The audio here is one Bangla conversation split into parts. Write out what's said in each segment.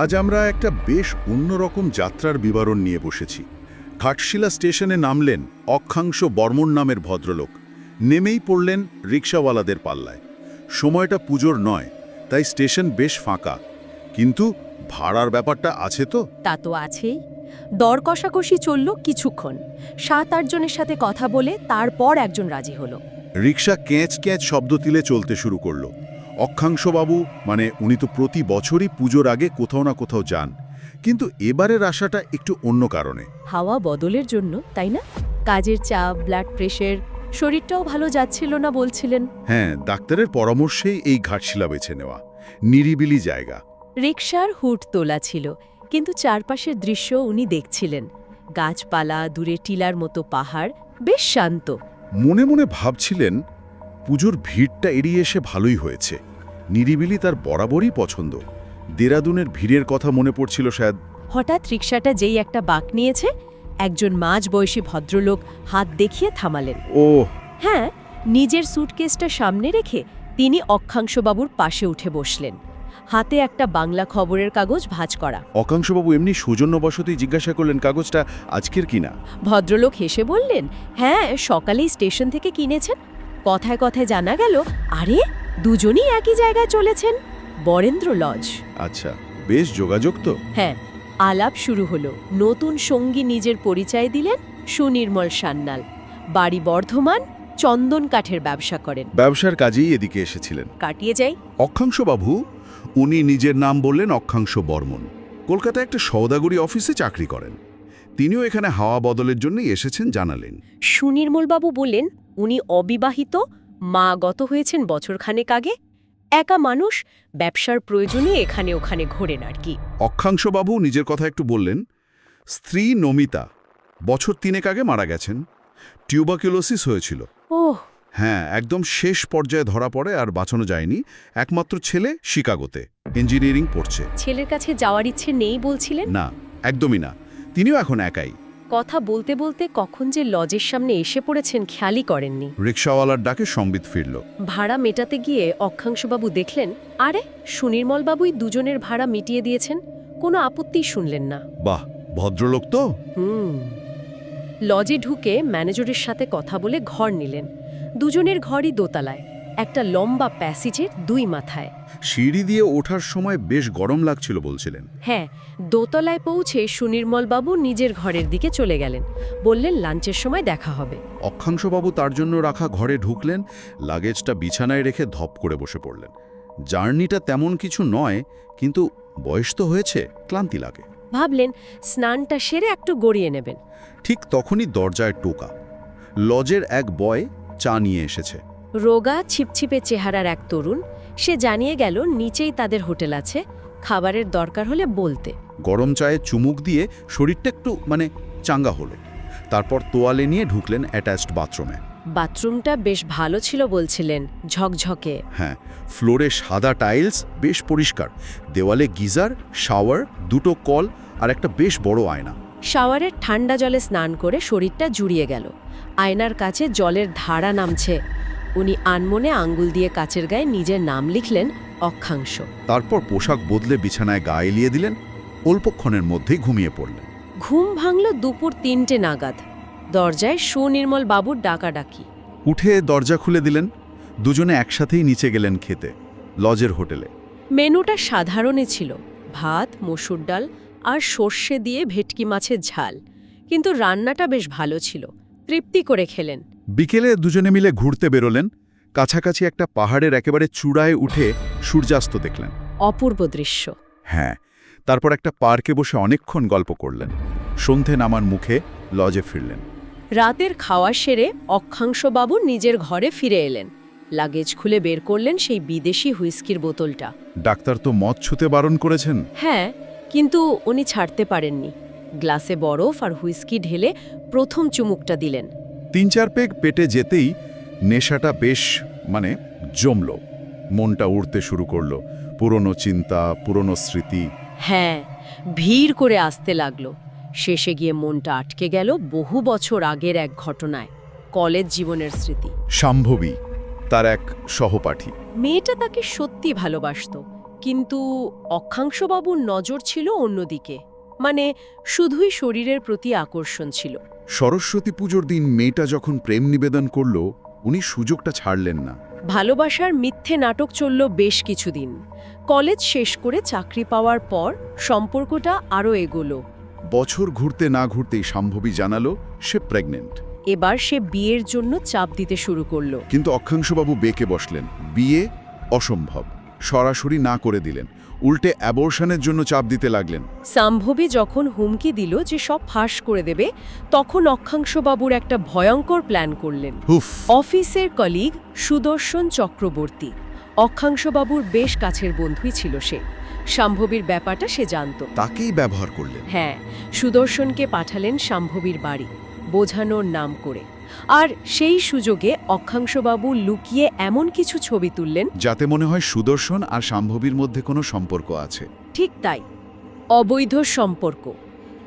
আজ আমরা একটা বেশ অন্যরকম যাত্রার বিবরণ নিয়ে বসেছি। ঘাটশিলা স্টেশনে নামলেন অক্ষাংশ বর্মন নামের ভদ্রলোক। নেমেই পড়লেন রিক্সাওয়ালাদের পাল্লায়। সময়টা পুজোর নয় তাই স্টেশন বেশ ফাঁকা। কিন্তু ভাড়ার ব্যাপারটা আছে তো? তা তো আছেই। দর কষাকষি চলল কিছুক্ষণ। সাত আটজনের সাথে কথা বলে তারপর একজন রাজি হলো। রিক্সা ক্যাঁচ ক্যাঁচ শব্দ তিলে চলতে শুরু করল। অক্ষাংশবাবু মানে উনি তো প্রতি বছরই পুজোর আগে কোথাও না কোথাও যান। কিন্তু এবারের আশাটা একটু অন্য কারণে। হাওয়া বদলের জন্য তাই না? কাজের চাপ ব্লাড প্রেশার শরীরটাও ভালো যাচ্ছিল না বলছিলেন। হ্যাঁ ডাক্তারের পরামর্শেই এই ঘাটশিলা বেছে নেওয়া। নিরিবিলি জায়গা। রিকশার হুট তোলা ছিল কিন্তু চারপাশের দৃশ্য উনি দেখছিলেন। গাছপালা দূরে টিলার মতো পাহাড় বেশ শান্ত। মনে মনে ভাবছিলেন পুজোর ভিড়টা এড়িয়ে এসে ভালোই হয়েছে। নিরিবিলি তার বরাবরই পছন্দ। দেরাদুনের ভিড়ের কথা মনে পড়ছিল শায়দ হঠাৎ রিকশাটা যেই একটা বাঁক নিয়েছে একজন মাঝ বয়সী ভদ্রলোক হাত দেখিয়ে থামালেন। ও হ্যাঁ নিজের সুটকেসটা সামনে রেখে তিনি অক্ষাংশবাবুর পাশে উঠে বসলেন। হাতে একটা বাংলা খবরের কাগজ ভাঁজ করা। অকাংশবাবু এমনি সৌজন্যবশতই জিজ্ঞাসা করলেন কাগজটা আজকের কিনা? ভদ্রলোক হেসে বললেন হ্যাঁ সকালেই স্টেশন থেকে কিনেছেন। কথায় কথায় জানা গেল আরে দুজনই একই জায়গায় চলেছেন বরেন্দ্র লজ। আচ্ছা বেশ যোগাযোগ তো। হ্যাঁ আলাপ শুরু হলো। নতুন সঙ্গী নিজের পরিচয় দিলেন সুনির্মল সান্যাল। বাড়ি বর্ধমান চন্দন কাঠের ব্যবসা করেন। ব্যবসার কাজেই এদিকে এসেছিলেন। কাটিয়ে যাই। অক্ষাংশবাবু উনি নিজের নাম বললেন অক্ষাংশ বর্মন। কলকাতায় একটা সওদাগরি অফিসে চাকরি করেন। তিনিও এখানে হাওয়া বদলের জন্যই এসেছেন জানালেন। সুনির্মলবাবু বললেন উনি অবিবাহিত মা গত হয়েছেন বছরখানেক আগে। একা মানুষ ব্যবসার প্রয়োজনে এখানে ওখানে ঘোরেন আর কি। অক্ষাংশবাবু নিজের কথা একটু বললেন স্ত্রী নমিতা বছর তিনেক আগে মারা গেছেন টিউবাকিউলোসিস হয়েছিল। ওহ। হ্যাঁ একদম শেষ পর্যায়ে ধরা পড়ে আর বাঁচানো যায়নি একমাত্র ছেলে শিকাগোতে ইঞ্জিনিয়ারিং পড়ছে। ছেলের কাছে যাওয়ার ইচ্ছে নেই বলছিলেন? না একদমই না তিনিও এখন একাই। কথা বলতে বলতে কখন যে লজের সামনে এসে পড়েছেন খেয়ালই করেননি। রিক্সাওয়ালার ডাকে সম্বিত ফিরল। ভাড়া মেটাতে গিয়ে অক্ষাংশবাবু দেখলেন আরে সুনির্মলবাবুই দুজনের ভাড়া মিটিয়ে দিয়েছেন কোনো আপত্তিই শুনলেন না। বাহ ভদ্রলোক তো। হুম। লজে ঢুকে ম্যানেজারের সাথে কথা বলে ঘর নিলেন। দুজনের ঘরই দোতলায় একটা লম্বা প্যাসেজের দুই মাথায়। সিঁড়ি দিয়ে ওঠার সময় বেশ গরম লাগছিল বলছিলেন। হ্যাঁ দোতলায় পৌঁছে সুনির্মলবাবু নিজের ঘরের দিকে চলে গেলেন। বললেন লাঞ্চের সময় দেখা হবে। অক্ষাংশবাবু তার জন্য রাখা ঘরে ঢুকলেন লাগেজটা বিছানায় রেখে ধপ করে বসে পড়লেন। জার্নিটা তেমন কিছু নয় কিন্তু বয়স তো হয়েছে ক্লান্তি লাগে। ভাবলেন স্নানটা সেরে একটু গড়িয়ে নেবেন। ঠিক তখনই দরজায় টোকা। লজের এক বয় চা নিয়ে এসেছে। রোগা ছিপছিপে চেহারার এক তরুণ সে জানিয়ে গেল নিচেই তাদের হোটেল আছে খাবারের দরকার হলে বলতে। গরম চায়ে চুমুক দিয়ে শরীরটা একটু মানে চাঙ্গা হলো। তারপর তোয়ালে নিয়ে ঢুকলেন অ্যাটাচড বাথরুমে বাথরুমটা বেশ ভালো ছিল বলছিলেন ঝকঝকে। হ্যাঁ ফ্লোরে সাদা টাইলস বেশ পরিষ্কার। দেওয়ালে গিজার শাওয়ার দুটো কল আর একটা বেশ বড় আয়না। শাওয়ারের ঠান্ডা জলে স্নান করে শরীরটা জুড়িয়ে গেল। আয়নার কাছে জলের ধারা নামছে উনি আনমনে আঙ্গুল দিয়ে কাচের গায়ে নিজের নাম লিখলেন অক্ষাংশ। তারপর পোশাক বদলে বিছানায় গা এলিয়ে দিলেন অল্পক্ষণের মধ্যেই ঘুমিয়ে পড়লেন। ঘুম ভাঙল দুপুর তিনটে নাগাদ। দরজায় সুনির্মল বাবুর ডাকাডাকি। উঠে দরজা খুলে দিলেন দুজনে একসাথেই নিচে গেলেন খেতে লজের হোটেলে। মেনুটা সাধারণই ছিল ভাত মসুর ডাল আর সর্ষে দিয়ে ভেটকি মাছের ঝাল। কিন্তু রান্নাটা বেশ ভালো ছিল তৃপ্তি করে খেলেন। বিকেলে দুজনে মিলে ঘুরতে বেরোলেন কাছাকাছি একটা পাহাড়ের একেবারে চূড়ায় উঠে সূর্যাস্ত দেখলেন। অপূর্ব দৃশ্য। হ্যাঁ তারপর একটা পার্কে বসে অনেকক্ষণ গল্প করলেন। সন্ধে নামার মুখে লজে ফিরলেন। রাতের খাওয়া সেরে অক্ষাংশবাবু নিজের ঘরে ফিরে এলেন। লাগেজ খুলে বের করলেন সেই বিদেশি হুইস্কির বোতলটা। ডাক্তার তো মদ ছুতে বারণ করেছেন। হ্যাঁ কিন্তু উনি ছাড়তে পারেননি। গ্লাসে বরফ আর হুইস্কি ঢেলে প্রথম চুমুকটা দিলেন। তিন চার পেগ পেটে যেতেই নেশাটা বেশ মানে জমল। মনটা উড়তে শুরু করল। পুরনো চিন্তা পুরনো স্মৃতি। হ্যাঁ ভিড় করে আসতে লাগল। শেষে গিয়ে মনটা আটকে গেল বহু বছর আগের এক ঘটনায় কলেজ জীবনের স্মৃতি। শাম্ভবী তার এক সহপাঠী। মেয়েটা তাকে সত্যি ভালোবাসত কিন্তু অক্ষাংশবাবুর নজর ছিল অন্যদিকে। মানে শুধুই শরীরের প্রতি আকর্ষণ ছিল। সরস্বতী পুজোর দিন মেয়েটা যখন প্রেম নিবেদন করল উনি সুযোগটা ছাড়লেন না। ভালোবাসার মিথ্যে নাটক চলল বেশ কিছুদিন। কলেজ শেষ করে চাকরি পাওয়ার পর সম্পর্কটা আরও এগোলো। বছর ঘুরতে না ঘুরতেই সম্ভবী জানালো সে প্রেগনেন্ট। এবার সে বিয়ের জন্য চাপ দিতে শুরু করল। কিন্তু অক্ষাংশবাবু বেঁকে বসলেন। বিয়ে অসম্ভব। সরাসরি না করে দিলেন। উল্টে অ্যাবর্শনের জন্য চাপ দিতে লাগলেন। সাম্ভবী যখন হুমকি দিল যে সব ফাঁস করে দেবে তখন অক্ষাংশবাবুর একটা ভয়ঙ্কর প্ল্যান করলেন। অফিসের কলিগ সুদর্শন চক্রবর্তী। অক্ষাংশবাবুর বেশ কাছের বন্ধুই ছিল সে। শাম্ভবীর ব্যাপারটা সে জানত। তাকেই ব্যবহার করলেন। হ্যাঁ সুদর্শনকে পাঠালেন শাম্ভবীর বাড়ি বোঝানোর নাম করে। আর সেই সুযোগে অক্ষাংশবাবু লুকিয়ে এমন কিছু ছবি তুললেন। যাতে মনে হয় সুদর্শন আর সম্ভবীর মধ্যে কোনো সম্পর্ক আছে। ঠিক তাই অবৈধ সম্পর্ক।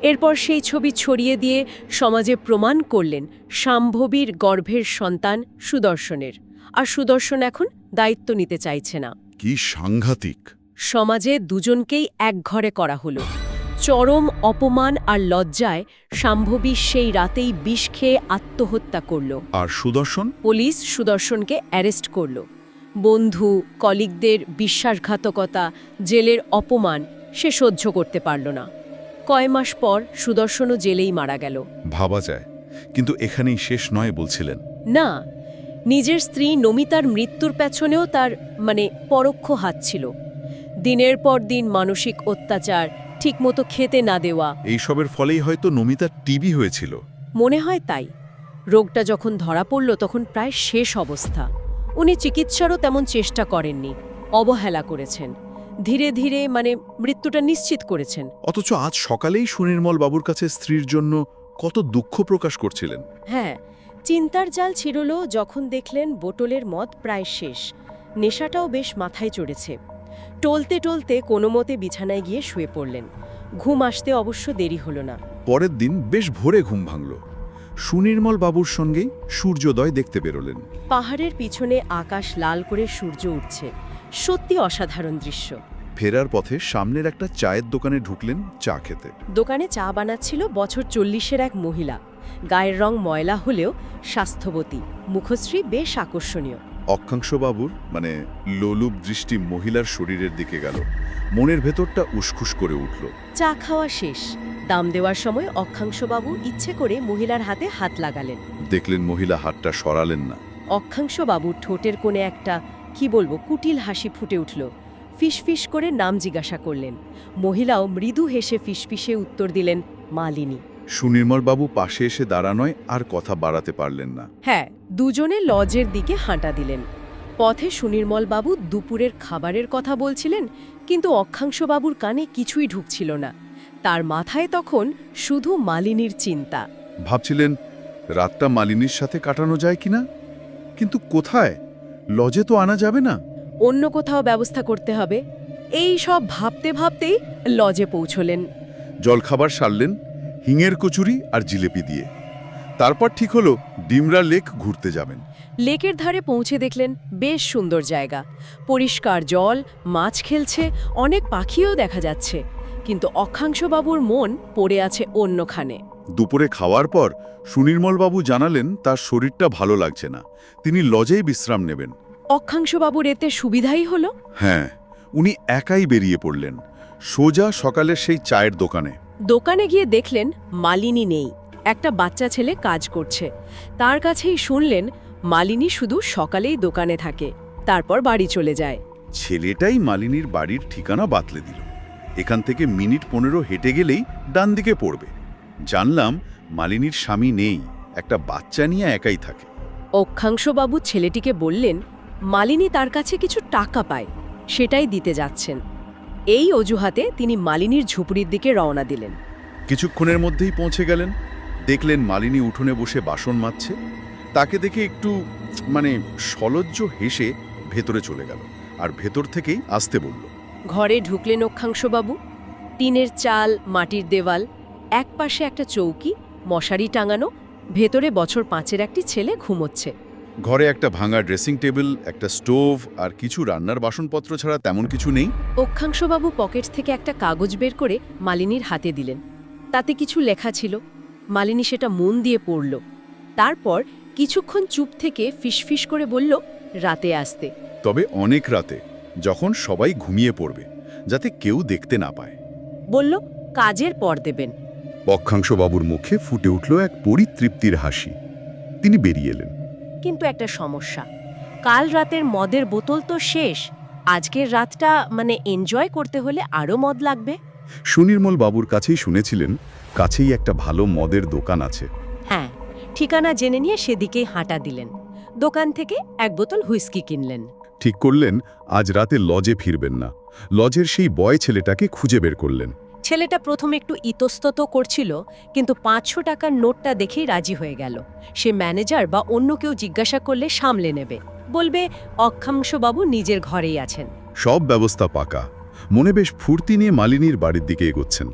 এরপর সেই ছবি ছড়িয়ে দিয়ে সমাজে প্রমাণ করলেন শাম্ভবীর গর্ভের সন্তান সুদর্শনের। আর সুদর্শন এখন দায়িত্ব নিতে চাইছে না। কি সাংঘাতিক। সমাজে দুজনকেই এক ঘরে করা হলো। চরম অপমান আর লজ্জায় শাম্ভবী সেই রাতেই বিষ খেয়ে আত্মহত্যা করল। আর সুদর্শন? পুলিশ সুদর্শনকে অ্যারেস্ট করল। বন্ধু কলিগদের বিশ্বাসঘাতকতা জেলের অপমান সে সহ্য করতে পারল না। কয় মাস পর সুদর্শনও জেলেই মারা গেল। ভাবা যায় কিন্তু এখানেই শেষ নয় বলছিলেন। না নিজের স্ত্রী নমিতার মৃত্যুর পেছনেও তার মানে পরোক্ষ হাত ছিল। দিনের পর দিন মানসিক অত্যাচার ঠিকমতো খেতে না দেওয়া। এইসবের ফলেই হয়তো নমিতার টিবি হয়েছিল। মনে হয় তাই। রোগটা যখন ধরা পড়ল তখন প্রায় শেষ অবস্থা। উনি চিকিৎসারও তেমন চেষ্টা করেননি অবহেলা করেছেন। ধীরে ধীরে মানে মৃত্যুটা নিশ্চিত করেছেন। অথচ আজ সকালেই সুনির্মল বাবুর কাছে স্ত্রীর জন্য কত দুঃখ প্রকাশ করছিলেন। হ্যাঁ চিন্তার জাল ছিড়ল যখন দেখলেন বোটলের মদ প্রায় শেষ। নেশাটাও বেশ মাথায় চড়েছে। টলতে টলতে কোনো মতে বিছানায় গিয়ে শুয়ে পড়লেন। ঘুম আসতে অবশ্য দেরি হলো না। পরের দিন বেশ ভোরে ঘুম ভাঙল। সুনির্মল বাবুর সঙ্গেই সূর্যোদয় দেখতে বেরোলেন। পাহাড়ের পিছনে আকাশ লাল করে সূর্য উঠছে। সত্যি অসাধারণ দৃশ্য। ফেরার পথে সামনের একটা চায়ের দোকানে ঢুকলেন চা খেতে। দোকানে চা বানাচ্ছিল বছর চল্লিশের এক মহিলা। গায়ের রং ময়লা হলেও স্বাস্থ্যবতী। মুখশ্রী বেশ আকর্ষণীয়। অক্ষাংশবাবুর মানে লোলুপ দৃষ্টি মহিলার শরীরের দিকে গেল। মনের ভেতরটা উসখুস করে উঠল। চা খাওয়া শেষ। দাম দেওয়ার সময় অক্ষাংশবাবু ইচ্ছে করে মহিলার হাতে হাত লাগালেন। দেখলেন মহিলা হাতটা সরালেন না। অক্ষাংশবাবুর ঠোঁটের কোণে একটা কি বলব কুটিল হাসি ফুটে উঠল। ফিসফিস করে নাম জিজ্ঞাসা করলেন। মহিলাও মৃদু হেসে ফিসফিসে উত্তর দিলেন মালিনী। সুনির্মল বাবু পাশে এসে দাঁড়ানোয় আর কথা বাড়াতে পারলেন না। হ্যাঁ দুজনে লজের দিকে হাঁটা দিলেন। পথে সুনির্মলবাবু দুপুরের খাবারের কথা বলছিলেন কিন্তু অক্ষাংশবাবুর কানে কিছুই ঢুকছিল না। তার মাথায় তখন শুধু মালিনীর চিন্তা। ভাবছিলেন রাতটা মালিনীর সাথে কাটানো যায় কিনা? কিন্তু কোথায়? লজে তো আনা যাবে না। অন্য কোথাও ব্যবস্থা করতে হবে। এই সব ভাবতে ভাবতেই লজে পৌঁছলেন। জলখাবার সারলেন। হিঙের কচুরি আর জিলেপি দিয়ে। তারপর ঠিক হলো ডিমরা লেক ঘুরতে যাবেন। লেকের ধারে পৌঁছে দেখলেন বেশ সুন্দর জায়গা। পরিষ্কার জল মাছ খেলছে অনেক পাখিও দেখা যাচ্ছে। কিন্তু অক্ষাংশবাবুর মন পড়ে আছে অন্যখানে। দুপুরে খাওয়ার পর সুনির্মলবাবু জানালেন তার শরীরটা ভালো লাগছে না। তিনি লজেই বিশ্রাম নেবেন। অক্ষাংশবাবুর এতে সুবিধাই হলো? হ্যাঁ উনি একাই বেরিয়ে পড়লেন। সোজা সকালের সেই চায়ের দোকানে। দোকানে গিয়ে দেখলেন মালিনী নেই। একটা বাচ্চা ছেলে কাজ করছে। তার কাছেই শুনলেন মালিনী শুধু সকালেই দোকানে থাকে তারপর বাড়ি চলে যায়। ছেলেটাই মালিনীর বাড়ির ঠিকানা বাতলে দিল। এখান থেকে মিনিট পনেরো হেঁটে গেলেই ডান দিকে পড়বে। জানলাম মালিনীর স্বামী নেই একটা বাচ্চা নিয়ে একাই থাকে। অক্ষাংশবাবু ছেলেটিকে বললেন মালিনী তার কাছে কিছু টাকা পায় সেটাই দিতে যাচ্ছেন। এই অজুহাতে তিনি মালিনীর ঝুপড়ির দিকে রওনা দিলেন। কিছুক্ষণের মধ্যেই পৌঁছে গেলেন। দেখলেন মালিনী উঠোনে বসে বাসন মাজছে। তাকে দেখে একটু মানে সলজ্জ হেসে ভেতরে চলে গেল আর ভেতর থেকেই আসতে বলল। ঘরে ঢুকলেন অক্ষাংশবাবু। টিনের চাল মাটির দেওয়াল এক পাশে একটা চৌকি মশারি টাঙানো ভেতরে বছর পাঁচের একটি ছেলে ঘুমোচ্ছে। ঘরে একটা ভাঙা ড্রেসিং টেবিল একটা স্টোভ আর কিছু রান্নার বাসনপত্র ছাড়া তেমন কিছু নেই। অক্ষাংশবাবু পকেট থেকে একটা কাগজ বের করে মালিনীর হাতে দিলেন। তাতে কিছু লেখা ছিল। মালিনী সেটা মন দিয়ে পড়ল। তারপর কিছুক্ষণ চুপ থেকে ফিসফিস করে বলল রাতে আসতে। তবে অনেক রাতে যখন সবাই ঘুমিয়ে পড়বে যাতে কেউ দেখতে না পায়। বলল কাজের পর দেবেন। অক্ষাংশবাবুর মুখে ফুটে উঠল এক পরিতৃপ্তির হাসি। তিনি বেরিয়ে এলেন। কিন্তু একটা সমস্যা। কাল রাতের মদের বোতল তো শেষ আজকের রাতটা মানে এনজয় করতে হলে আরও মদ লাগবে। সুনির্মল বাবুর কাছেই শুনেছিলেন কাছেই একটা ভালো মদের দোকান আছে। হ্যাঁ ঠিকানা জেনে নিয়ে সেদিকেই হাঁটা দিলেন। দোকান থেকে এক বোতল হুইস্কি কিনলেন। ঠিক করলেন আজ রাতে লজে ফিরবেন না। লজের সেই বয় ছেলেটাকে খুঁজে বের করলেন। ছেলেটা প্রথমে একটু ইতস্তত করছিল কিন্তু পাঁচশো টাকার নোটটা দেখেই রাজি হয়ে গেল। সে ম্যানেজার বা অন্য কেউ জিজ্ঞাসা করলে সামলে নেবে। বলবে অক্ষাংশবাবু নিজের ঘরেই আছেন। সব ব্যবস্থা পাকা। মনে বেশ ফুর্তি নিয়ে মালিনীর বাড়ির দিকে এগোচ্ছেন।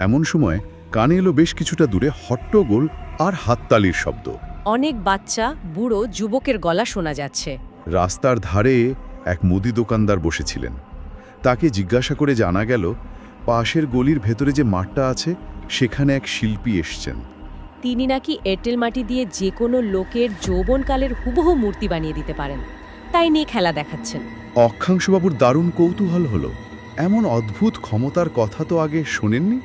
এমন সময় কানে এলো বেশ কিছুটা দূরে হট্টগোল আর হাততালির শব্দ। অনেক বাচ্চা বুড়ো যুবকের গলা শোনা যাচ্ছে। রাস্তার ধারে এক মুদি দোকানদার বসেছিলেন। তাকে জিজ্ঞাসা করে জানা গেল পাশের গলির ভেতরে যে মাঠটা আছে সেখানে এক শিল্পী এসছেন। তিনি নাকি এঁটেল মাটি দিয়ে যে কোনো লোকের যৌবনকালের হুবহু মূর্তি বানিয়ে দিতে পারেন। তাই নিয়ে খেলা দেখাচ্ছেন। অক্ষাংশবাবুর দারুণ কৌতূহল হলো। এমন অদ্ভুত ক্ষমতার কথা তো আগে শোনেননি?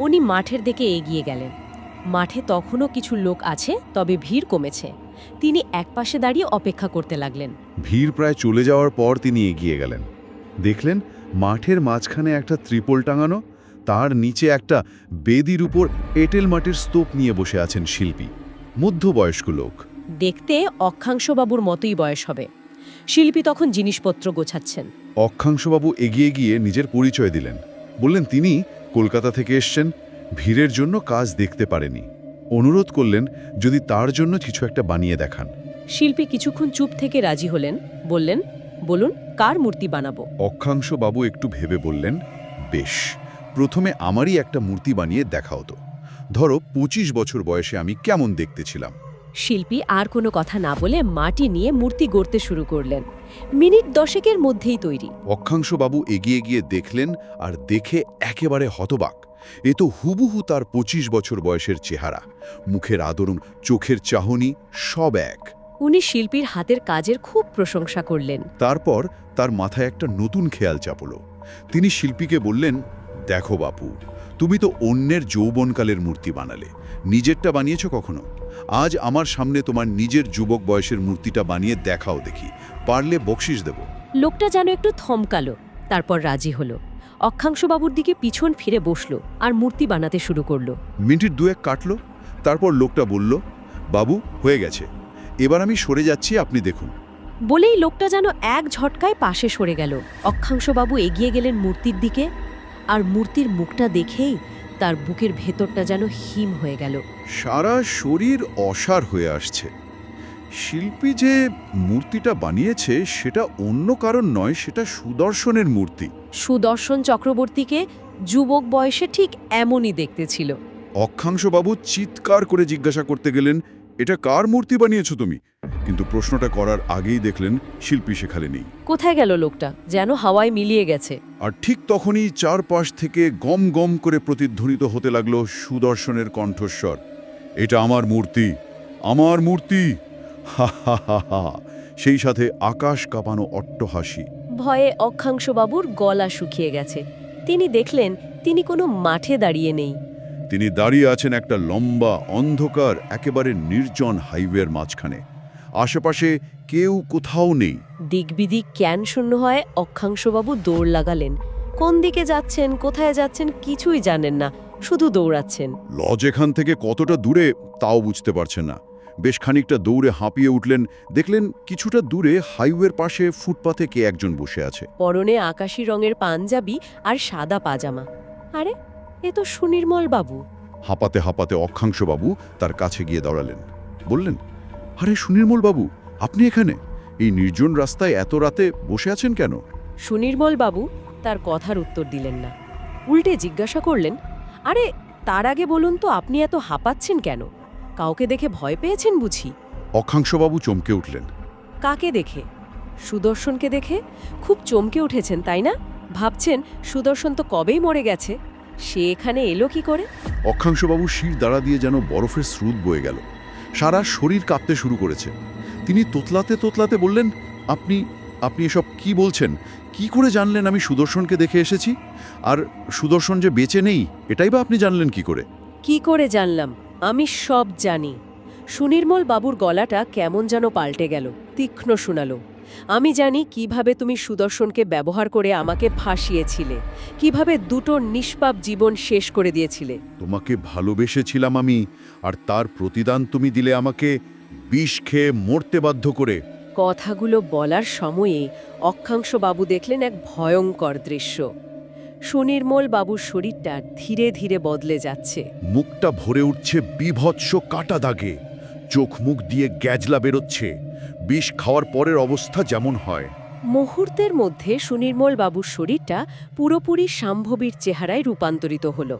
উনি মাঠের দিকে এগিয়ে গেলেন। মাঠে তখনও কিছু লোক আছে তবে ভিড় কমেছে। তিনি একপাশে দাঁড়িয়ে অপেক্ষা করতে লাগলেন। ভিড় প্রায় চলে যাওয়ার পর তিনি এগিয়ে গেলেন। দেখলেন মাঠের মাঝখানে একটা ত্রিপল টাঙানো তার নিচে একটা বেদির উপর এঁটেল মাটির স্তূপ নিয়ে বসে আছেন শিল্পী মধ্যবয়স্ক লোক। দেখতে অক্ষাংশবাবুর মতোই বয়স হবে। শিল্পী তখন জিনিসপত্র গোছাচ্ছেন। অক্ষাংশবাবু এগিয়ে গিয়ে নিজের পরিচয় দিলেন। বললেন তিনি কলকাতা থেকে এসছেন ভিড়ের জন্য কাজ দেখতে পারেনি। অনুরোধ করলেন যদি তার জন্য কিছু একটা বানিয়ে দেখান। শিল্পী কিছুক্ষণ চুপ থেকে রাজি হলেন বললেন বলুন কার মূর্তি বানাবো? অক্ষাংশ বাবু একটু ভেবে বললেন বেশ প্রথমে আমারই একটা মূর্তি বানিয়ে দেখাও তো ধরো পঁচিশ বছর বয়সে আমি কেমন দেখতে ছিলাম? শিল্পী আর কোনো কথা না বলে মাটি নিয়ে মূর্তি গড়তে শুরু করলেন। মিনিট দশেকের মধ্যেই তৈরি। অক্ষাংশবাবু এগিয়ে গিয়ে দেখলেন আর দেখে একেবারে হতবাক। এ তো হুবহু তার পঁচিশ বছর বয়সের চেহারা। মুখের আদরণ চোখের চাহনি সব এক। উনি শিল্পীর হাতের কাজের খুব প্রশংসা করলেন। তারপর তার মাথায় একটা নতুন খেয়াল চাপল। তিনি শিল্পীকে বললেন দেখো বাপু তুমি তো অন্যের যৌবনকালের মূর্তি বানালে। নিজেরটা বানিয়েছ কখনো? আজ আমার সামনে তোমার নিজের যুবক বয়সের মূর্তিটা বানিয়ে দেখাও দেখি। পারলে বকশিস দেব। লোকটা যেন একটু থমকালো তারপর রাজি হলো। অক্ষাংশবাবুর দিকে পিছন ফিরে বসল আর মূর্তি বানাতে শুরু করল। মিনিট দুয়েক কাটল তারপর লোকটা বলল বাবু হয়ে গেছে। এবার আমি সরে যাচ্ছি আপনি দেখুন। বলেই লোকটা যেন এক ঝটকায় পাশে সরে গেল। অক্ষাংশবাবু এগিয়ে গেলেন মূর্তির দিকে আর মূর্তির মুখটা দেখেই তার বুকের ভেতরটা যেন হিম হয়ে গেল। সারা শরীর অসার হয়ে আসছে। শিল্পী যে মূর্তিটা বানিয়েছে সেটা অন্য কারণ নয় সেটা সুদর্শনের মূর্তি। সুদর্শন চক্রবর্তীকে যুবক বয়সে ঠিক এমনই দেখতে ছিল। অক্ষাংশবাবু চিৎকার করে জিজ্ঞাসা করতে গেলেন এটা কার মূর্তি বানিয়েছো তুমি? কিন্তু প্রশ্নটা করার আগেই দেখলেন শিল্পী সেখানে নেই। কোথায় গেল লোকটা? যেন হাওয়ায় মিলিয়ে গেছে। আর ঠিক তখনই চারপাশ থেকে গম গম করে প্রতিধ্বনিত হতে লাগল সুদর্শনের কণ্ঠস্বর। এটা আমার মূর্তি আমার মূর্তি। হা হা হা হা। সেই সাথে আকাশ কাঁপানো অট্টহাসি। ভয়ে অক্ষাংশবাবুর গলা শুকিয়ে গেছে। তিনি দেখলেন তিনি কোনো মাঠে দাঁড়িয়ে নেই। তিনি দাঁড়িয়ে আছেন একটা লম্বা অন্ধকার একেবারে নির্জন হাইওয়ের মাঝখানে। আশেপাশে কেউ কোথাও নেই। দিকবিদিক ক্যান শূন্য হয় অক্ষাংশবাবু দৌড় লাগালেন। কোন দিকে যাচ্ছেন কোথায় যাচ্ছেন কিছুই জানেন না শুধু দৌড়াচ্ছেন। লজ এখান থেকে কতটা দূরে তাও বুঝতে পারছেন না। বেশ খানিকটা দৌড়ে হাঁপিয়ে উঠলেন। দেখলেন কিছুটা দূরে হাইওয়ের পাশে ফুটপাথে কে একজন বসে আছে। পরনে আকাশি রঙের পাঞ্জাবি আর সাদা পাজামা। আরে এ তো সুনির্মল বাবু। হাঁপাতে হাঁপাতে অক্ষাংশবাবু তার কাছে গিয়ে দাঁড়ালেন। বললেন আরে সুনির্মল বাবু আপনি এখানে? এই নির্জন রাস্তায় এত রাতে বসে আছেন কেন? সুনির্মল বাবু তার কথার উত্তর দিলেন না। উল্টে জিজ্ঞাসা করলেন আরে তার আগে বলুন তো আপনি এত হাঁপাচ্ছেন কেন? কাউকে দেখে ভয় পেয়েছেন বুঝি? অক্ষাংশবাবু চমকে উঠলেন। কাকে দেখে? সুদর্শনকে দেখে? খুব চমকে উঠেছেন তাই না? ভাবছেন সুদর্শন তো কবেই মরে গেছে? সে এখানে এলো কি করে? অক্ষাংশবাবু শির দাঁড়া দিয়ে যেন বরফের স্রোত বয়ে গেল। সারা শরীর কাঁপতে শুরু করেছে। তিনি তোতলাতে তোতলাতে বললেন আপনি আপনি এসব কি বলছেন? কি করে জানলেন আমি সুদর্শনকে দেখে এসেছি? আর সুদর্শন যে বেঁচে নেই এটাই বা আপনি জানলেন কি করে? কি করে জানলাম? আমি সব জানি। সুনির্মল বাবুর গলাটা কেমন যেন পাল্টে গেল তীক্ষ্ণ শোনালো। আমি জানি কীভাবে তুমি সুদর্শনকে ব্যবহার করে আমাকে ফাঁসিয়েছিলে কীভাবে দুটো নিষ্পাপ জীবন শেষ করে দিয়েছিলে। তোমাকে ভালোবেসেছিলাম আমি আর তার প্রতিদান তুমি দিলে আমাকে বিষ খেয়ে মরতে বাধ্য করে। কথাগুলো বলার সময়ে অক্ষাংশ বাবু দেখলেন এক ভয়ঙ্কর দৃশ্য। সুনির্মল বাবুর শরীরটা ধীরে ধীরে বদলে যাচ্ছে। মুখটা ভরে উঠছে বিভৎস কাটা দাগে। চোখ মুখ দিয়ে গ্যাজলা বেরোচ্ছে। বিষ খাওয়ার পরের অবস্থা যেমন হয়। মুহূর্তের মধ্যে সুনির্মল বাবুর শরীরটা পুরোপুরি সাম্ভবীর চেহারায় রূপান্তরিত হল।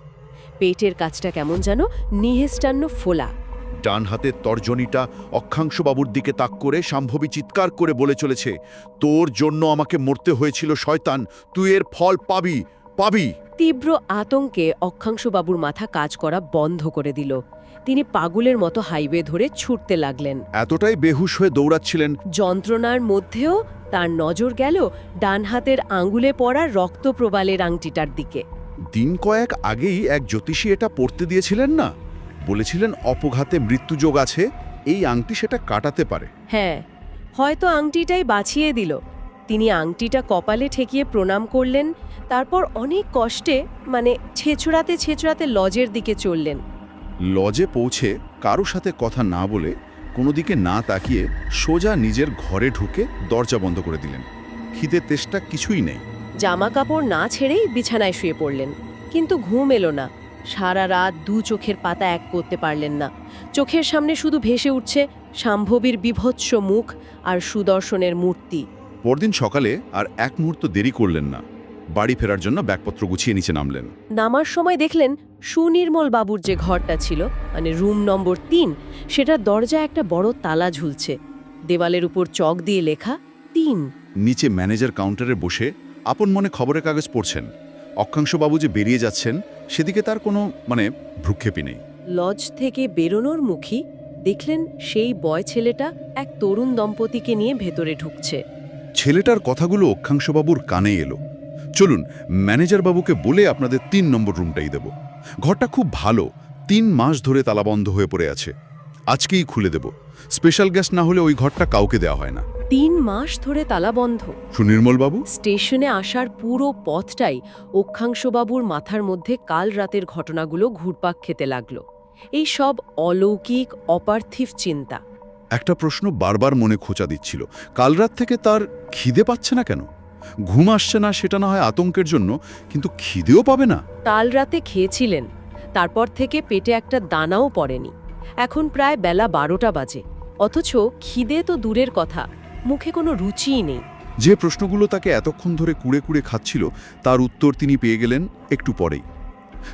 পেটের কাজটা কেমন যেন নিহেষ্টান্ন ফোলা। ডান হাতের তর্জনীটা অক্ষাংশবাবুর দিকে তাক করে সম্ভবী চিৎকার করে বলে চলেছে তোর জন্য আমাকে মরতে হয়েছিল শয়তান! তুই এর ফল পাবি পাবি! তীব্র আতঙ্কে অক্ষাংশবাবুর মাথা কাজ করা বন্ধ করে দিল। তিনি পাগুলের মতো হাইওয়ে ধরে ছুটতে লাগলেন। এতটাই বেহুশ হয়ে দৌড়াচ্ছিলেন। যন্ত্রণার মধ্যেও তার নজর গেল ডান হাতের আঙ্গুলে পড়া রক্তপ্রবালের আংটিটার দিকে। দিন কয়েক আগেই এক জ্যোতিষী এটা পড়তে দিয়েছিলেন না? বলেছিলেন অপঘাতে মৃত্যুযোগ আছে এই আংটি সেটা কাটাতে পারে। হ্যাঁ হয়তো আংটিটাই বাছিয়ে দিল। তিনি আংটিটা কপালে ঠেকিয়ে প্রণাম করলেন তারপর অনেক কষ্টে মানে ছেঁচড়াতে ছেঁচড়াতে লজের দিকে চললেন। লজে পৌঁছে কারও সাথে কথা না বলে কোনো দিকে না তাকিয়ে সোজা নিজের ঘরে ঢুকে দরজা বন্ধ করে দিলেন। খিদে তেষ্টা কিছুই নেই। জামা কাপড় না ছেড়েই বিছানায় শুয়ে পড়লেন। কিন্তু ঘুম এলো না। সারা রাত দু চোখের পাতা এক করতে পারলেন না। চোখের সামনে শুধু ভেসে উঠছে শাম্ভবীর বিভৎস মুখ আর সুদর্শনের মূর্তি। পরদিন সকালে আর এক মুহূর্ত দেরি করলেন না। বাড়ি ফেরার জন্য ব্যাগপত্র গুছিয়ে নিচে নামলেন। নামার সময় দেখলেন সুনির্মল বাবুর যে ঘরটা ছিল মানে রুম নম্বর তিন সেটার দরজা একটা বড় তালা ঝুলছে। দেওয়ালের উপর চক দিয়ে লেখা তিন। নিচে ম্যানেজার কাউন্টারে বসে আপন মনে খবরের কাগজ পড়ছেন। অক্ষাংশবাবু যে বেরিয়ে যাচ্ছেন সেদিকে তার কোনো মানে ভ্রুক্ষেপই নেই। লজ থেকে বেরোনোর মুখী দেখলেন সেই বয় ছেলেটা এক তরুণ দম্পতিকে নিয়ে ভেতরে ঢুকছে। ছেলেটার কথাগুলো অক্ষাংশবাবুর কানে এলো। চলুন ম্যানেজার বাবুকে বলে আপনাদের তিন নম্বর রুমটাই দেব। ঘরটা খুব ভালো তিন মাস ধরে তালাবন্ধ হয়ে পড়ে আছে। আজকেই খুলে দেব। স্পেশাল গ্যাস না হলে ওই ঘরটা কাউকে দেওয়া হয় না। তিন মাস ধরে তালা বন্ধ সুনির্মল বাবু স্টেশনে আসার পুরো পথটাই অক্ষাংশবাবুর মাথার মধ্যে কাল রাতের ঘটনাগুলো ঘুরপাক খেতে লাগল। এই সব অলৌকিক অপার্থিব চিন্তা। একটা প্রশ্ন বারবার মনে খোঁচা দিচ্ছিল। কাল রাত থেকে তার খিদে পাচ্ছে না কেন? ঘুম আসছে না সেটা না হয় আতঙ্কের জন্য কিন্তু খিদেও পাবে না। কাল রাতে খেয়েছিলেন তারপর থেকে পেটে একটা দানাও পড়েনি। এখন প্রায় বেলা বারোটা বাজে। অথচ খিদে তো দূরের কথা মুখে কোনো রুচিই নেই। যে প্রশ্নগুলো তাকে এতক্ষণ ধরে কুড়ে কুড়ে খাচ্ছিল তার উত্তর তিনি পেয়ে গেলেন একটু পরেই।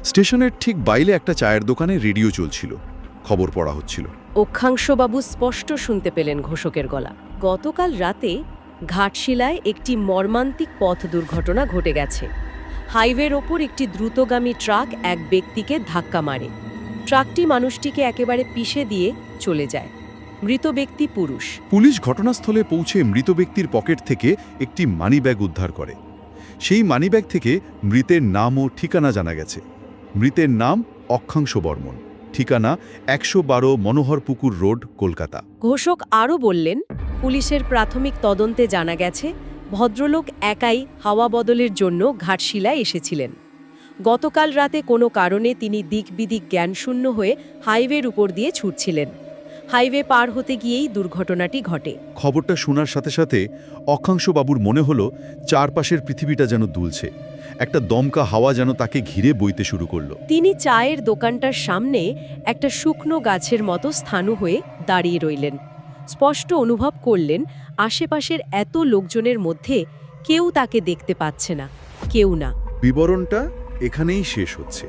স্টেশনের ঠিক বাইরে একটা চায়ের দোকানে রেডিও চলছিল খবর পড়া হচ্ছিল। অক্ষাংশবাবু স্পষ্ট শুনতে পেলেন ঘোষকের গলা। গতকাল রাতে ঘাটশিলায় একটি মর্মান্তিক পথ দুর্ঘটনা ঘটে গেছে। হাইওয়ের ওপর একটি দ্রুতগামী ট্রাক এক ব্যক্তিকে ধাক্কা মারে। ট্রাকটি মানুষটিকে একেবারে পিষে দিয়ে চলে যায়। মৃত ব্যক্তি পুরুষ। পুলিশ ঘটনাস্থলে পৌঁছে মৃত ব্যক্তির পকেট থেকে একটি মানিব্যাগ উদ্ধার করে। সেই মানিব্যাগ থেকে মৃতের নাম ও ঠিকানা জানা গেছে। মৃতের নাম অক্ষাংশ বর্মন। ঠিকানা একশো বারো মনোহরপুকুর রোড কলকাতা। ঘোষক আরও বললেন পুলিশের প্রাথমিক তদন্তে জানা গেছে ভদ্রলোক একাই হাওয়া বদলের জন্য ঘাটশিলায় এসেছিলেন। গতকাল রাতে কোনো কারণে তিনি দিকবিদিক জ্ঞানশূন্য হয়ে হাইওয়ের উপর দিয়ে ছুটছিলেন। হাইওয়ে পার হতে গিয়েই দুর্ঘটনাটি ঘটে। খবরটা শোনার সাথে সাথে অক্ষাংশবাবুর মনে হলো চারপাশের পৃথিবীটা যেন দুলছে। একটা দমকা হাওয়া যেন তাকে ঘিরে বইতে শুরু করল। তিনি চায়ের দোকানটার সামনে একটা শুকনো গাছের মতো স্থানু হয়ে দাঁড়িয়ে রইলেন। স্পষ্ট অনুভব করলেন আশেপাশের এত লোকজনের মধ্যে কেউ তাকে দেখতে পাচ্ছে না কেউ না। বিবরণটা এখানেই শেষ হচ্ছে।